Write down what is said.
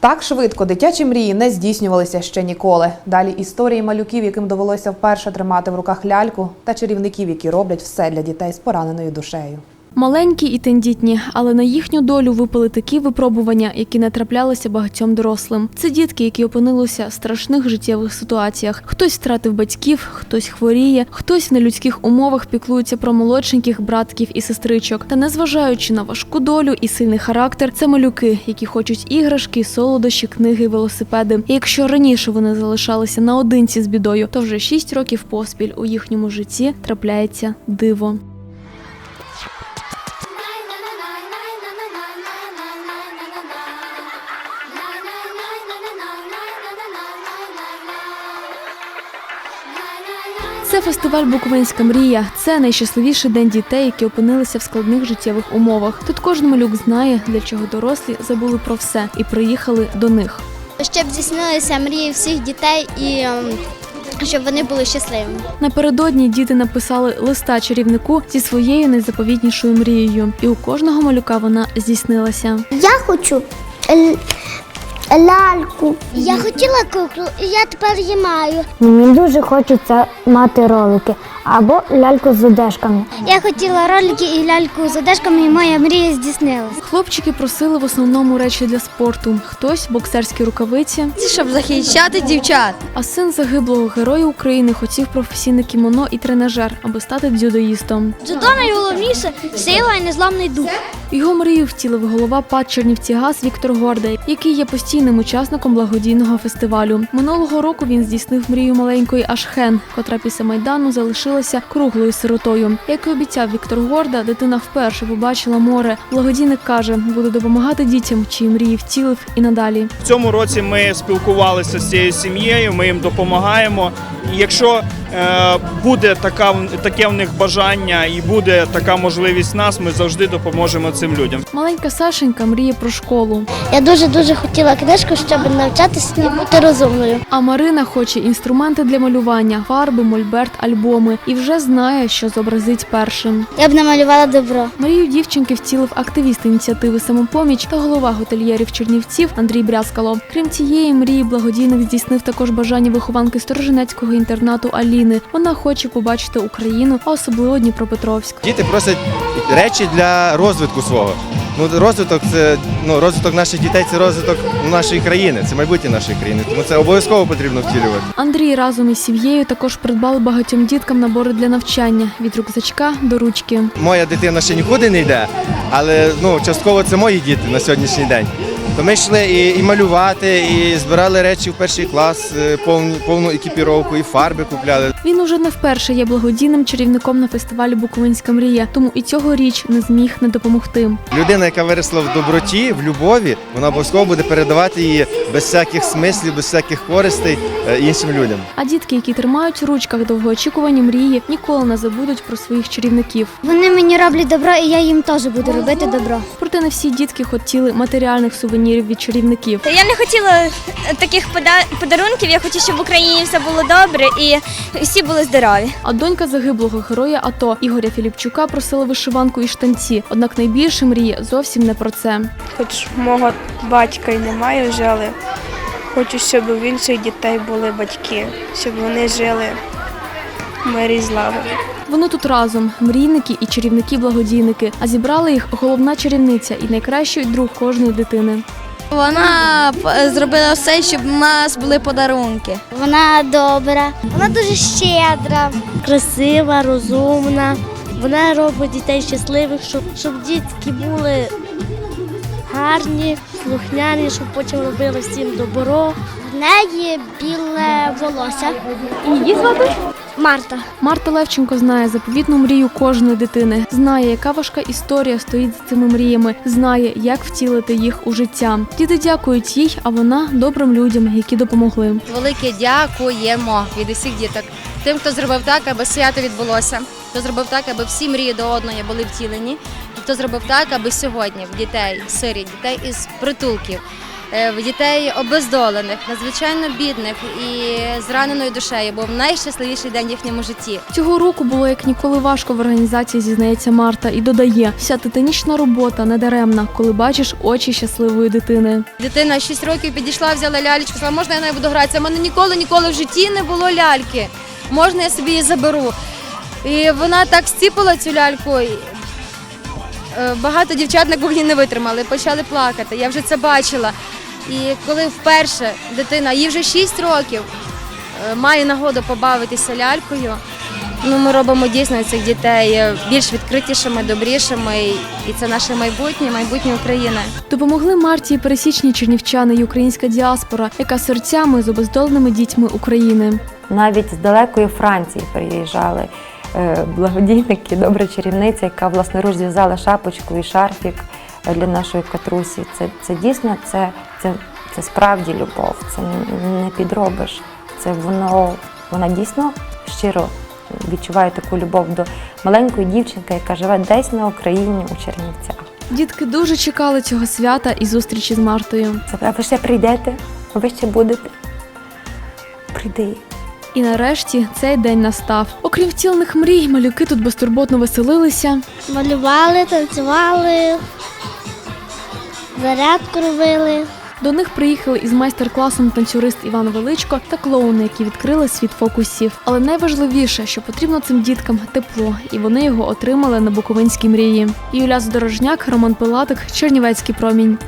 Так швидко дитячі мрії не здійснювалися ще ніколи. Далі історії малюків, яким довелося вперше тримати в руках ляльку, та чарівників, які роблять все для дітей з пораненою душею. Маленькі і тендітні, але на їхню долю випали такі випробування, які не траплялися багатьом дорослим. Це дітки, які опинилися в страшних життєвих ситуаціях. Хтось втратив батьків, хтось хворіє, хтось в нелюдських умовах піклується про молодшеньких братків і сестричок. Та незважаючи на важку долю і сильний характер, це малюки, які хочуть іграшки, солодощі, книги, велосипеди. І якщо раніше вони залишалися наодинці з бідою, то вже шість років поспіль у їхньому житті трапляється диво. Це фестиваль Буковинська мрія. Це найщасливіший день дітей, які опинилися в складних життєвих умовах. Тут кожен малюк знає, для чого дорослі забули про все і приїхали до них. щоб здійснилися мрії всіх дітей і ем, щоб вони були щасливими. Напередодні діти написали листа чарівнику зі своєю найзаповітнішою мрією, і у кожного малюка вона здійснилася. Я хочу л- ляльку. Я хотіла куклу, і я тепер її маю. Мені дуже хочеться мати ролики або ляльку з одежками. Я хотіла ролики і ляльку з одежками, і моя мрія здійснилася. Хлопчики просили в основному речі для спорту: хтось боксерські рукавиці, щоб захищати дівчат. а син загиблого героя України хотів професійне кімоно і тренажер, аби стати дзюдоїстом. Дзюдо найголовніше сила і незламний дух. Його мрію втілив голова ПАД Чернівці ГАЗ Віктор Горда, який є постійним учасником благодійного фестивалю. Минулого року він здійснив мрію маленької Ашхен, котра після майдану залишилася круглою сиротою. Як і обіцяв Віктор Горда, дитина вперше побачила море. Благодійник каже, буде допомагати дітям, чиї мрії втілив і надалі. В цьому році ми спілкувалися з цією сім'єю, ми їм допомагаємо. І якщо буде така таке в них бажання і буде така можливість нас, ми завжди допоможемо цим людям. Маленька Сашенька мріє про школу. Я дуже дуже хотіла книжку, щоб навчатися і бути розумною. А Марина хоче інструменти для малювання, фарби, мольберт, альбоми і вже знає, що зобразить першим. Я б намалювала добро. Мрію дівчинки втілив активіст ініціативи самопоміч та голова готельєрів Чернівців Андрій Брязкало. Крім цієї мрії, благодійник здійснив також бажання вихованки Сторожинецького інтернату Аліни. Вона хоче побачити Україну, а особливо Дніпропетровськ. Діти просять речі для розвитку свого. Ну, розвиток це ну, розвиток наших дітей це розвиток нашої країни, це майбутнє нашої країни. Тому це обов'язково потрібно втілювати. Андрій разом із сім'єю також придбали багатьом діткам набори для навчання від рюкзачка до ручки. Моя дитина ще нікуди не йде, але ну, частково це мої діти на сьогоднішній день. То ми йшли і, і малювати, і збирали речі в перший клас, е, повну, повну екіпіровку, і фарби купляли. Він уже не вперше є благодійним чарівником на фестивалі Буковинська мрія, тому і цьогоріч не зміг не допомогти. Людина, яка виросла в доброті, в любові, вона обов'язково буде передавати її без всяких смислів, без всяких користей е, іншим людям. А дітки, які тримають в ручках довгоочікувані мрії, ніколи не забудуть про своїх чарівників. Вони мені роблять добро, і я їм теж буду робити добро. Проте не всі дітки хотіли матеріальних сувенірів від чарівників. Я не хотіла е, таких подарунків. Я хочу, щоб в Україні все було добре і всі були здорові. А донька загиблого героя АТО Ігоря Філіпчука просила вишиванку і штанці. Однак найбільше мріє зовсім не про це. Хоч мого батька й немає вже, але хочу, щоб в інших дітей були батьки, щоб вони жили в мирі і. Вони тут разом мрійники і чарівники-благодійники. А зібрала їх головна чарівниця і найкращий друг кожної дитини. Вона зробила все, щоб у нас були подарунки. Вона добра, вона дуже щедра. красива, розумна. Вона робить дітей щасливих, щоб, щоб дітки були гарні, слухняні, щоб потім робили всім добро. В неї біле волосся. Її звати Марта. Марта Левченко знає заповітну мрію кожної дитини, знає, яка важка історія стоїть за цими мріями, знає, як втілити їх у життя. Діти дякують їй, а вона добрим людям, які допомогли. Велике дякуємо від усіх діток. Тим, хто зробив так, аби свято відбулося, хто зробив так, аби всі мрії до одної були втілені, і хто зробив так, аби сьогодні в дітей, сирі, дітей із притулків, дітей обездолених, надзвичайно бідних і з раненою душею, був найщасливіший день в їхньому житті. Цього року було як ніколи важко в організації, зізнається Марта, і додає, вся титанічна робота недаремна, коли бачиш очі щасливої дитини. Дитина 6 років підійшла, взяла лялечку, сказала, можна я нею буду гратися. У мене ніколи, ніколи в житті не було ляльки. Можна я собі її заберу. І вона так стіпала цю ляльку. е, Багато дівчат на кухні не витримали, почали плакати. Я вже це бачила. І коли вперше дитина, їй вже 6 років, е, має нагоду побавитися лялькою. Ну, ми робимо дійсно цих дітей е, більш відкритішими, добрішими, і це наше майбутнє, майбутнє України. Допомогли Марті і пересічні чернівчани і українська діаспора, яка серцями з обездоленими дітьми України. Навіть з далекої Франції приїжджали е, благодійники, добра чарівниця, яка власноруч зв'язала шапочку і шарфік для нашої катрусі. Це, це дійсно це, це, це справді любов, це не підробиш. Це воно, вона дійсно щиро відчуває таку любов до маленької дівчинки, яка живе десь на Україні у Чернівцях. Дітки дуже чекали цього свята і зустрічі з Мартою. Це, а ви ще прийдете? А ви ще будете? Прийди. І нарешті цей день настав. Окрім втілених мрій, малюки тут безтурботно веселилися, Малювали, танцювали, зарядку робили. До них приїхали із майстер-класом танцюрист Іван Величко та клоуни, які відкрили світ фокусів. Але найважливіше, що потрібно цим діткам тепло, і вони його отримали на Буковинській мрії. Юля Здорожняк, Роман Пилатик, Чернівецький промінь.